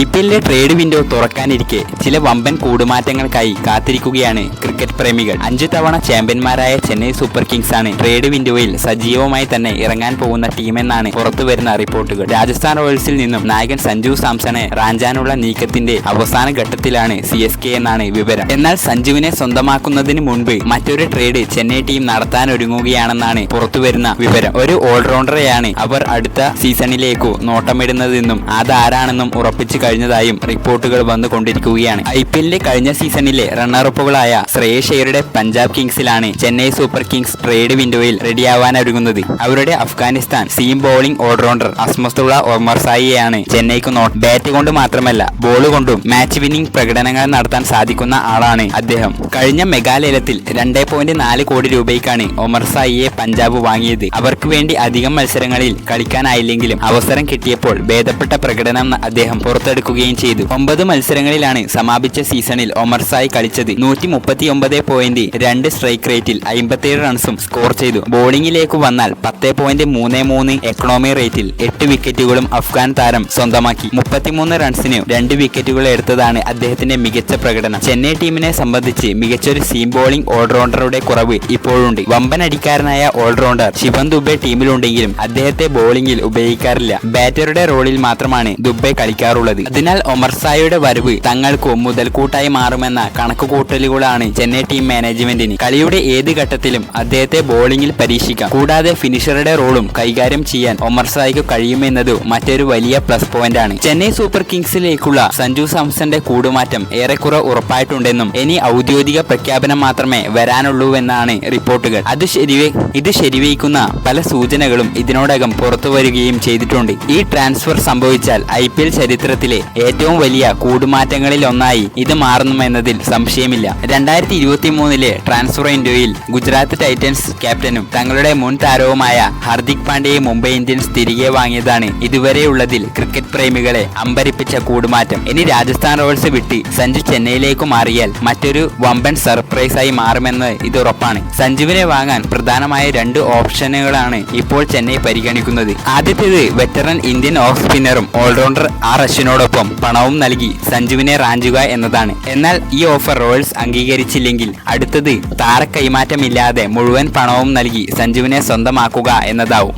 I P എല്ലിലെ trade window തുറക്കാനിരിക്കെ ചില വമ്പൻ കൂടുമാറ്റങ്ങൾക്കായി കാത്തിരിക്കുകയാണ് ക്രിക്കറ്റ് പ്രേമികൾ. അഞ്ചു തവണ ചാമ്പ്യന്മാരായ ചെന്നൈ സൂപ്പർ കിങ്സ് ആണ് ട്രേഡ് വിൻഡോയിൽ സജീവമായി തന്നെ ഇറങ്ങാൻ പോകുന്ന ടീമെന്നാണ് പുറത്തുവരുന്ന റിപ്പോർട്ടുകൾ. രാജസ്ഥാൻ റോയൽസിൽ നിന്നും നായകൻ സഞ്ജു സാംസണെ റാഞ്ചാനുള്ള നീക്കത്തിന്റെ അവസാന ഘട്ടത്തിലാണ് സി എസ് കെ എന്നാണ് വിവരം. എന്നാൽ സഞ്ജുവിനെ സ്വന്തമാക്കുന്നതിന് മുൻപ് മറ്റൊരു ട്രേഡ് ചെന്നൈ ടീം നടത്താനൊരുങ്ങുകയാണെന്നാണ് പുറത്തുവരുന്ന വിവരം. ഒരു ഓൾറൗണ്ടറെയാണ് അവർ അടുത്ത സീസണിലേക്കു നോട്ടമിടുന്നതെന്നും അതാരാണെന്നും ഉറപ്പിച്ചു കഴിഞ്ഞതായും റിപ്പോർട്ടുകൾ വന്നുകൊണ്ടിരിക്കുകയാണ്. ഐ പി എല്ലിലെ കഴിഞ്ഞ സീസണിലെ റണ്ണറപ്പുകളായ ശ്രേയസ് അയ്യരുടെ പഞ്ചാബ് കിങ്സിലാണ് ചെന്നൈ സൂപ്പർ കിങ്സ് ട്രേഡ് വിൻഡോയിൽ റെഡിയാവാനൊരുങ്ങുന്നത്. അവരുടെ Afghanistan seam bowling allrounder Azmatullah ഒമർസായിയെയാണ് ചെന്നൈക്ക് നോട്ട്. ബാറ്റ് കൊണ്ട് മാത്രമല്ല ബോൾ കൊണ്ടും മാച്ച് വിന്നിംഗ് പ്രകടനങ്ങൾ നടത്താൻ സാധിക്കുന്ന ആളാണ് അദ്ദേഹം. കഴിഞ്ഞ മെഗാലയത്തിൽ രണ്ടേ പോയിന്റ് നാല് കോടി രൂപയ്ക്കാണ് ഒമർസായിയെ പഞ്ചാബ് വാങ്ങിയത്. അവർക്ക് വേണ്ടി അധികം മത്സരങ്ങളിൽ കളിക്കാനായില്ലെങ്കിലും അവസരം കിട്ടിയപ്പോൾ ഭേദപ്പെട്ട പ്രകടനം അദ്ദേഹം പുറത്തെടുക്കുകയും ചെയ്തു. ഒമ്പത് മത്സരങ്ങളിലാണ് സമാപിച്ച സീസണിൽ ഒമർസായി കളിച്ചത്. നൂറ്റി മുപ്പത്തി ഒമ്പത് പോയിന്റ് രണ്ട് സ്ട്രൈക്ക് റേറ്റിൽ അമ്പത്തിയേഴ് റൺസും സ്കോർ ചെയ്തു. ബോളിംഗിലേക്ക് വന്നാൽ പത്ത് പോയിന്റ് മൂന്ന് മൂന്ന് എക്കണോമി റേറ്റിൽ എട്ട് വിക്കറ്റുകളും അഫ്ഗാൻ താരം സ്വന്തമാക്കി. മുപ്പത്തിമൂന്ന് റൺസിന് രണ്ട് വിക്കറ്റുകൾ എടുത്തതാണ് അദ്ദേഹത്തിന്റെ മികച്ച പ്രകടനം. ചെന്നൈ ടീമിനെ സംബന്ധിച്ച് മികച്ചൊരു സീം ബോളിംഗ് ഓൾറൗണ്ടറുടെ കുറവ് ഇപ്പോഴുണ്ട്. വമ്പൻ അടിക്കാരനായ ഓൾറൗണ്ടർ ശിവൻ ദുബെ ടീമിലുണ്ടെങ്കിലും അദ്ദേഹത്തെ ബോളിംഗിൽ ഉപയോഗിക്കാറില്ല. ബാറ്ററുടെ റോളിൽ മാത്രമാണ് ദുബെ കളിക്കാറുള്ളത്. അതിനാൽ ഒമർസായുടെ വരവ് തങ്ങൾക്ക് മുതൽക്കൂട്ടായി മാറുമെന്ന കണക്കുകൂട്ടലുകളാണ് ചെന്നൈ ടീം മാനേജ്മെന്റിന്. കളിയുടെ ഏത് ഘട്ടത്തിലും അദ്ദേഹത്തെ ബോളിംഗിൽ പരീക്ഷിക്കാം. കൂടാതെ ഫിനിഷറുടെ റോളും കൈകാര്യം ചെയ്യാൻ ഒമർസായിക്ക് കഴിയുമെന്നത് മറ്റൊരു വലിയ പ്ലസ് പോയിന്റ് ആണ്. ചെന്നൈ സൂപ്പർ കിങ്സിലേക്കുള്ള സഞ്ജു സാംസന്റെ കൂടുമാറ്റം ഏറെക്കുറെ ഉറപ്പായിട്ടുണ്ടെന്നും ഇനി ഔദ്യോഗിക പ്രഖ്യാപനം മാത്രമേ വരാനുള്ളൂവെന്നാണ് റിപ്പോർട്ടുകൾ. അത് ശരിവേ ഇത് ശരിവയ്ക്കുന്ന പല സൂചനകളും ഇതിനോടകം പുറത്തു വരികയും ചെയ്തിട്ടുണ്ട്. ഈ ട്രാൻസ്ഫർ സംഭവിച്ചാൽ ഐ എൽ ചരിത്രത്തിലെ ഏറ്റവും വലിയ കൂടുമാറ്റങ്ങളിൽ ഒന്നായി ഇത് മാറുന്നുവെന്നതിൽ സംശയമില്ല. രണ്ടായിരത്തി ഇരുപത്തി മൂന്നിലെ ട്രാൻസ്ഫർ വിൻഡോയിൽ ഗുജറാത്ത് ടൈറ്റൻസ് ക്യാപ്റ്റനും തങ്ങളുടെ മുൻ താരവുമായ ഹാർദിക് പാണ്ഡ്യയെ മുംബൈ ഇന്ത്യൻസ് തിരികെ വാങ്ങിയതാണ് ഇതുവരെയുള്ളതിൽ ക്രിക്കറ്റ് പ്രേമികളെ അമ്പരിപ്പിച്ച കൂടുമാറ്റം. ഇനി രാജസ്ഥാൻ റോയൽസ് വിട്ട് സഞ്ജു ചെന്നൈയിലേക്ക് മാറിയാൽ മറ്റൊരു വമ്പൻ സർപ്രൈസായി മാറുമെന്ന് ഇത് ഉറപ്പാണ്. സഞ്ജുവിനെ വാങ്ങാൻ പ്രധാനമായ രണ്ട് ഓപ്ഷനുകളാണ് ഇപ്പോൾ ചെന്നൈ പരിഗണിക്കുന്നത്. ആദ്യത്തേത് വെറ്ററൻ ഇന്ത്യൻ ഓഫ് സ്പിന്നറും ഓൾറൗണ്ടർ ആർ അശ്വിനോടൊപ്പം പണവും നൽകി സഞ്ജുവിനെ റാഞ്ചുക എന്നതാണ്. എന്നാൽ ഈ ഓഫർ റോയൽസ് അംഗീകരിച്ചില്ലെങ്കിൽ അടുത്തത് താര കൈമാറ്റമില്ലാതെ മുഴുവൻ പണവും നൽകി സഞ്ജുവിനെ സ്വന്തമാക്കുക എന്നതാവും.